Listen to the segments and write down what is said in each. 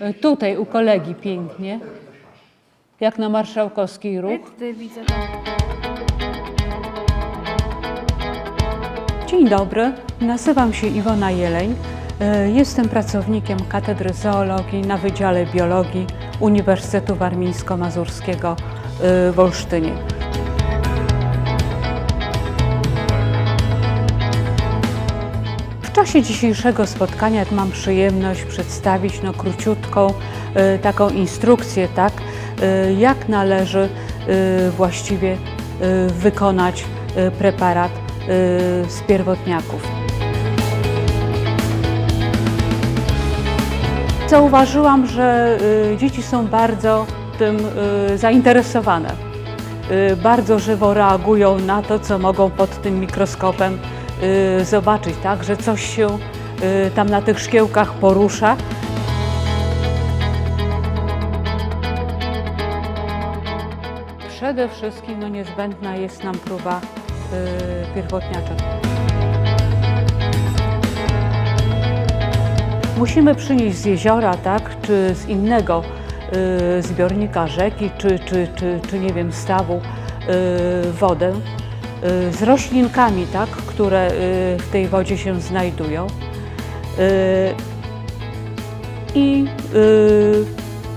E, Tutaj u kolegi pięknie, jak na Marszałkowskiej ruch. Widzę. Dzień dobry, nazywam się Iwona Jeleń. E, Jestem pracownikiem Katedry Zoologii na Wydziale Biologii Uniwersytetu Warmińsko-Mazurskiego e, w Olsztynie. W czasie dzisiejszego spotkania mam przyjemność przedstawić no, króciutką e, taką instrukcję, tak, e, jak należy e, właściwie wykonać preparat z pierwotniaków. Zauważyłam, że y, dzieci są bardzo tym y, zainteresowane. Y, Bardzo żywo reagują na to, co mogą pod tym mikroskopem y, zobaczyć, tak? że coś się y, tam na tych szkiełkach porusza. Przede wszystkim no, niezbędna jest nam próba y, pierwotniacza. Musimy przynieść z jeziora, tak, czy z innego y, zbiornika rzeki, czy, czy, czy, czy nie wiem, stawu y, wodę y, z roślinkami, tak, które y, w tej wodzie się znajdują. Y, I y,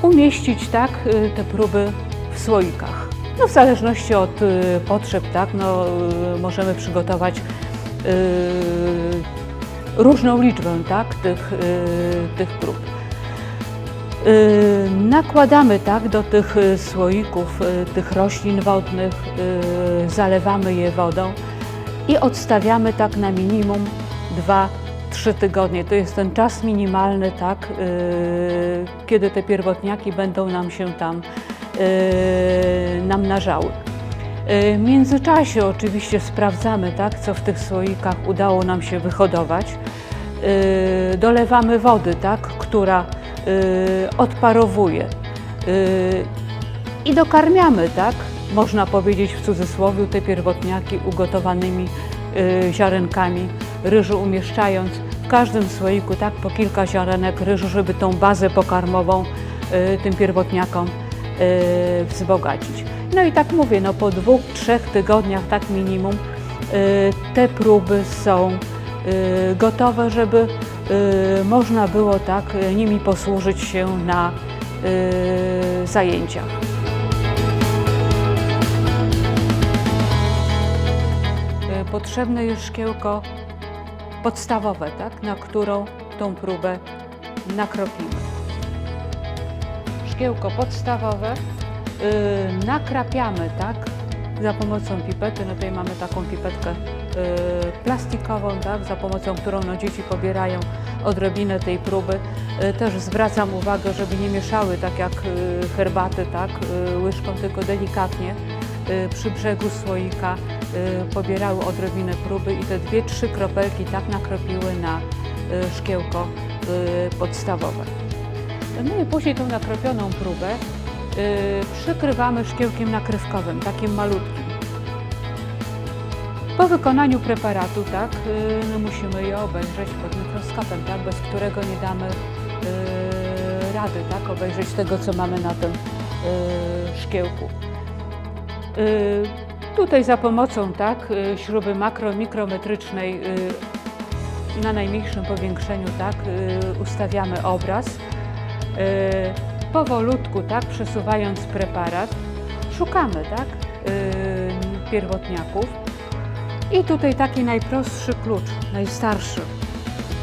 umieścić tak, y, te próby w słoikach. No, w zależności od y, potrzeb, tak, no, y, możemy przygotować y, różną liczbę tak, tych, y, tych prób. Y, nakładamy tak, do tych y, słoików y, tych roślin wodnych, zalewamy je wodą i odstawiamy tak na minimum 2-3 tygodnie. To jest ten czas minimalny, tak, kiedy te pierwotniaki będą nam się tam namnażały. W międzyczasie oczywiście sprawdzamy, tak, co w tych słoikach udało nam się wyhodować. Dolewamy wody, tak, która odparowuje. Y, I dokarmiamy, tak, można powiedzieć w cudzysłowie, te pierwotniaki ugotowanymi y, ziarenkami ryżu, umieszczając w każdym słoiku tak po kilka ziarenek ryżu, żeby tą bazę pokarmową y, tym pierwotniakom y, wzbogacić. No i tak mówię, no po dwóch, trzech tygodniach, tak minimum, y, te próby są y, gotowe, żeby y, można było tak y, nimi posłużyć się na y, zajęciach. Y, Potrzebne jest szkiełko podstawowe, tak, na którą tą próbę nakropimy. Szkiełko podstawowe y, nakrapiamy, tak, za pomocą pipety. No tutaj mamy taką pipetkę y, plastikową, tak, za pomocą którą no, dzieci pobierają odrobinę tej próby. Y, też zwracam uwagę, żeby nie mieszały tak jak y, herbaty, tak, y, łyżką, tylko delikatnie y, przy brzegu słoika y, pobierały odrobinę próby i te dwie, trzy kropelki tak nakropiły na y, szkiełko y, podstawowe. No i później tą nakropioną próbę przykrywamy szkiełkiem nakrywkowym, takim malutkim. Po wykonaniu preparatu, tak, y, musimy je obejrzeć pod mikroskopem, tak, bez którego nie damy y, rady, tak, obejrzeć tego, co mamy na tym y, szkiełku. Y, Tutaj za pomocą tak, y, śruby makro, mikrometrycznej y, na najmniejszym powiększeniu tak, y, ustawiamy obraz. Y, Powolutku tak, przesuwając preparat, szukamy tak, y, pierwotniaków. I tutaj taki najprostszy klucz, najstarszy.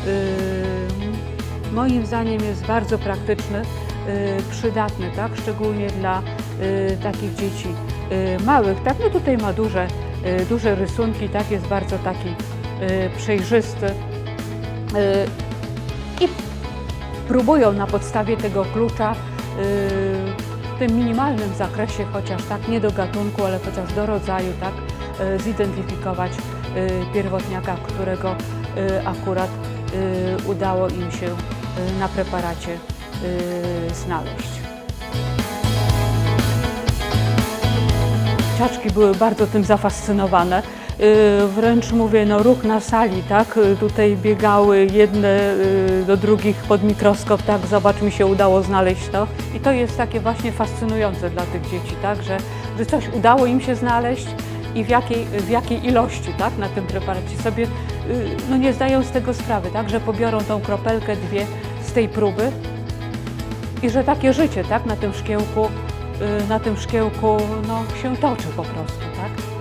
y, Moim zdaniem jest bardzo praktyczny, y, przydatny, tak? szczególnie dla y, takich dzieci y, małych. Tak? No tutaj ma duże, y, duże rysunki, tak? jest bardzo taki y, przejrzysty. Y, I próbują na podstawie tego klucza w tym minimalnym zakresie, chociaż tak nie do gatunku, ale chociaż do rodzaju, tak, y, zidentyfikować y, pierwotniaka, którego y, akurat udało im się na preparacie znaleźć. Ciaczki były bardzo tym zafascynowane. Y, wręcz mówię, no ruch na sali, tak? Y, Tutaj biegały jedne y, do drugich pod mikroskop, tak? Zobacz, mi się udało znaleźć to. I to jest takie właśnie fascynujące dla tych dzieci, tak? Że, że coś udało im się znaleźć i w jakiej, w jakiej ilości, tak? Na tym preparacie sobie no nie zdają z tego sprawy, tak? Że pobiorą tą kropelkę, dwie z tej próby i że takie życie, tak? Na tym szkiełku, na tym szkiełku, no się toczy po prostu, tak?